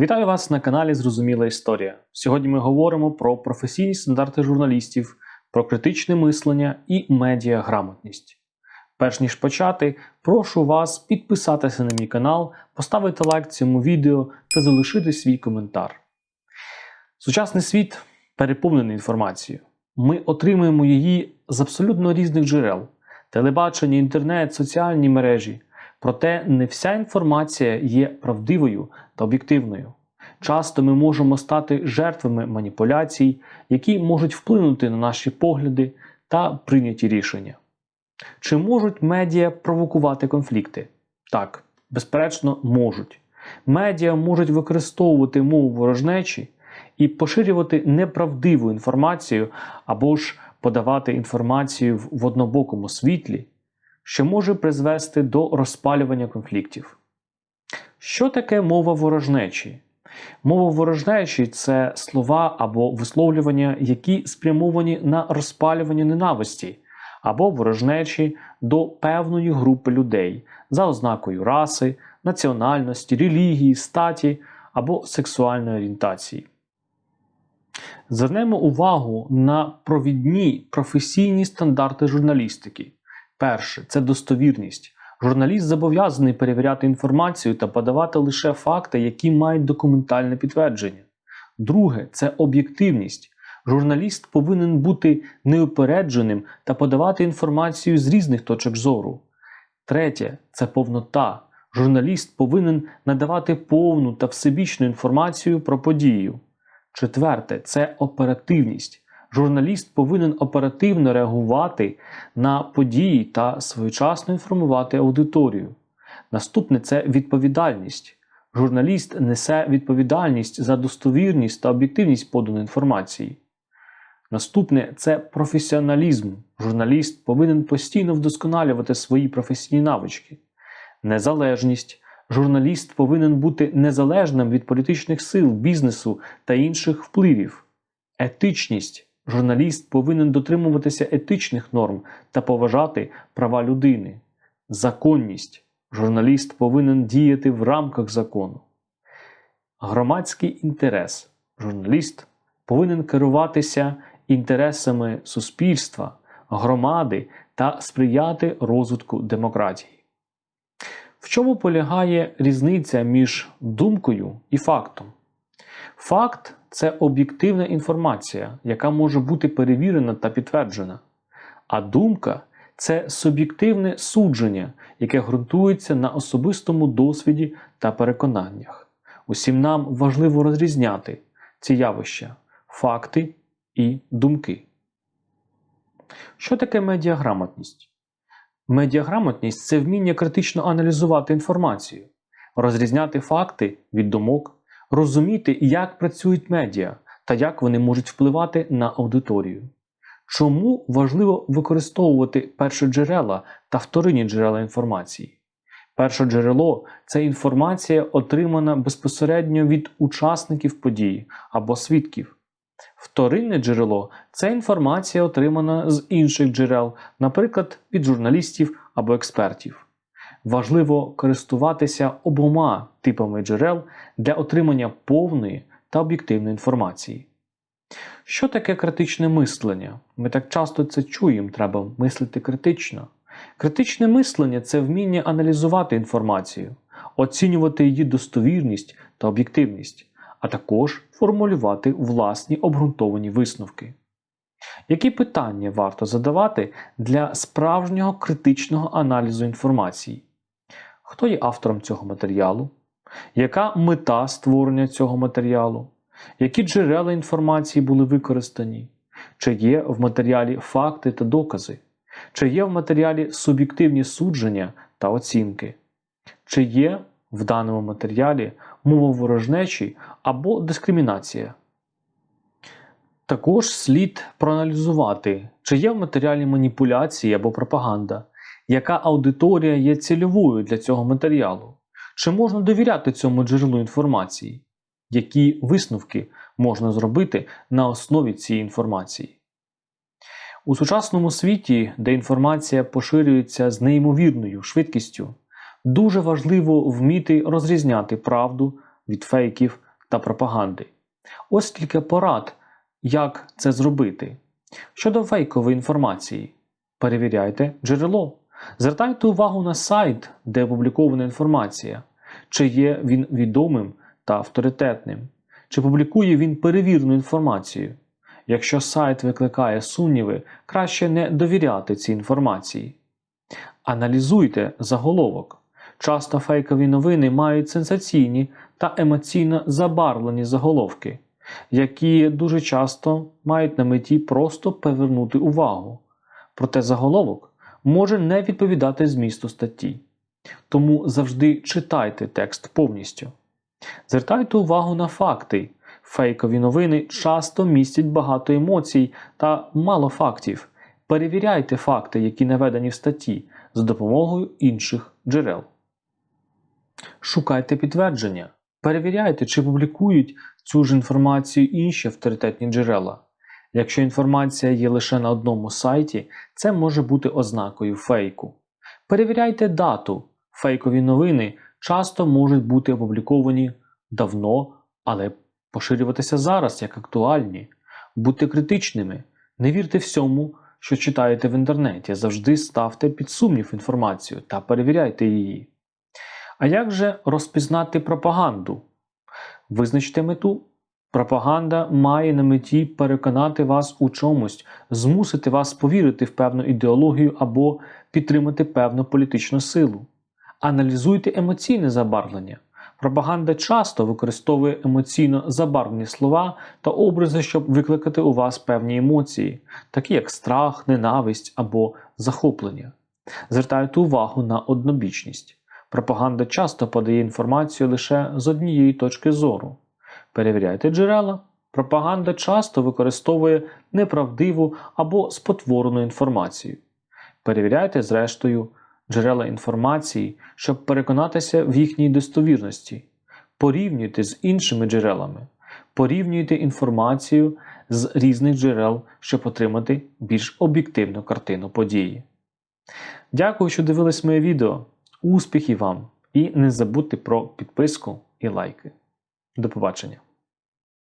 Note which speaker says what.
Speaker 1: Вітаю вас на каналі Зрозуміла Історія. Сьогодні ми говоримо про професійні стандарти журналістів, про критичне мислення і медіаграмотність. Перш ніж почати, прошу вас підписатися на мій канал, поставити лайк цьому відео та залишити свій коментар. Сучасний світ переповнений інформацією. Ми отримуємо її з абсолютно різних джерел: телебачення, інтернет, соціальні мережі. Проте не вся інформація є правдивою та об'єктивною. Часто ми можемо стати жертвами маніпуляцій, які можуть вплинути на наші погляди та прийняті рішення. Чи можуть медіа провокувати конфлікти? Так, безперечно, можуть. Медіа можуть використовувати мову ворожнечі і поширювати неправдиву інформацію або ж подавати інформацію в однобокому світлі, що може призвести до розпалювання конфліктів. Що таке мова ворожнечі? Мова ворожнечі це слова або висловлювання, які спрямовані на розпалювання ненависті або ворожнечі до певної групи людей за ознакою раси, національності, релігії, статі або сексуальної орієнтації. Звернемо увагу на провідні професійні стандарти журналістики. Перше це достовірність. Журналіст зобов'язаний перевіряти інформацію та подавати лише факти, які мають документальне підтвердження. Друге це об'єктивність. Журналіст повинен бути неупередженим та подавати інформацію з різних точок зору. Третє це повнота. Журналіст повинен надавати повну та всебічну інформацію про подію. Четверте це оперативність. Журналіст повинен оперативно реагувати на події та своєчасно інформувати аудиторію. Наступне це відповідальність. Журналіст несе відповідальність за достовірність та об'єктивність поданої інформації. Наступне це професіоналізм. Журналіст повинен постійно вдосконалювати свої професійні навички. Незалежність. Журналіст повинен бути незалежним від політичних сил, бізнесу та інших впливів. Етичність. Журналіст повинен дотримуватися етичних норм та поважати права людини. Законність. Журналіст повинен діяти в рамках закону. Громадський інтерес. Журналіст повинен керуватися інтересами суспільства, громади та сприяти розвитку демократії. В чому полягає різниця між думкою і фактом? Факт це об'єктивна інформація, яка може бути перевірена та підтверджена. А думка це суб'єктивне судження, яке ґрунтується на особистому досвіді та переконаннях. Усім нам важливо розрізняти ці явища факти і думки. Що таке медіаграмотність? Медіаграмотність це вміння критично аналізувати інформацію, розрізняти факти від думок, розуміти, як працюють медіа та як вони можуть впливати на аудиторію. Чому важливо використовувати першоджерела та вторинні джерела інформації? Перше джерело це інформація, отримана безпосередньо від учасників події або свідків. Вторинне джерело це інформація, отримана з інших джерел, наприклад, від журналістів або експертів. Важливо користуватися обома типами джерел для отримання повної та об'єктивної інформації. Що таке критичне мислення? Ми так часто це чуємо, треба мислити критично. Критичне мислення це вміння аналізувати інформацію, оцінювати її достовірність та об'єктивність, а також формулювати власні обґрунтовані висновки. Які питання варто задавати для справжнього критичного аналізу інформації? Хто є автором цього матеріалу? Яка мета створення цього матеріалу? Які джерела інформації були використані? Чи є в матеріалі факти та докази? Чи є в матеріалі суб'єктивні судження та оцінки? Чи є в даному матеріалі мова ворожнечі або дискримінація? Також слід проаналізувати, чи є в матеріалі маніпуляції або пропаганда, яка аудиторія є цільовою для цього матеріалу, чи можна довіряти цьому джерелу інформації, які висновки можна зробити на основі цієї інформації. У сучасному світі, де інформація поширюється з неймовірною швидкістю, дуже важливо вміти розрізняти правду від фейків та пропаганди. Ось кілька порад, як це зробити. Щодо фейкової інформації, перевіряйте джерело. Звертайте увагу на сайт, де опублікована інформація, чи є він відомим та авторитетним, чи публікує він перевірену інформацію. Якщо сайт викликає сумніви, краще не довіряти цій інформації. Аналізуйте заголовок. Часто фейкові новини мають сенсаційні та емоційно забарвлені заголовки, які дуже часто мають на меті просто привернути увагу. Проте заголовок може не відповідати змісту статті. Тому завжди читайте текст повністю. Звертайте увагу на факти. Фейкові новини часто містять багато емоцій та мало фактів. Перевіряйте факти, які наведені в статті, за допомогою інших джерел. Шукайте підтвердження. Перевіряйте, чи публікують цю ж інформацію інші авторитетні джерела. Якщо інформація є лише на одному сайті, це може бути ознакою фейку. Перевіряйте дату. Фейкові новини часто можуть бути опубліковані давно, але поширюватися зараз як актуальні. Будьте критичними, не вірте всьому, що читаєте в інтернеті. Завжди ставте під сумнів інформацію та перевіряйте її. А як же розпізнати пропаганду? Визначте мету. Пропаганда має на меті переконати вас у чомусь, змусити вас повірити в певну ідеологію або підтримати певну політичну силу. Аналізуйте емоційне забарвлення. Пропаганда часто використовує емоційно забарвлені слова та образи, щоб викликати у вас певні емоції, такі як страх, ненависть або захоплення. Звертайте увагу на однобічність. Пропаганда часто подає інформацію лише з однієї точки зору. Перевіряйте джерела. Пропаганда часто використовує неправдиву або спотворену інформацію. Перевіряйте, зрештою, джерела інформації, щоб переконатися в їхній достовірності. Порівнюйте з іншими джерелами. Порівнюйте інформацію з різних джерел, щоб отримати більш об'єктивну картину події. Дякую, що дивились моє відео. Успіхів вам! І не забудьте про підписку і лайки. До побачення!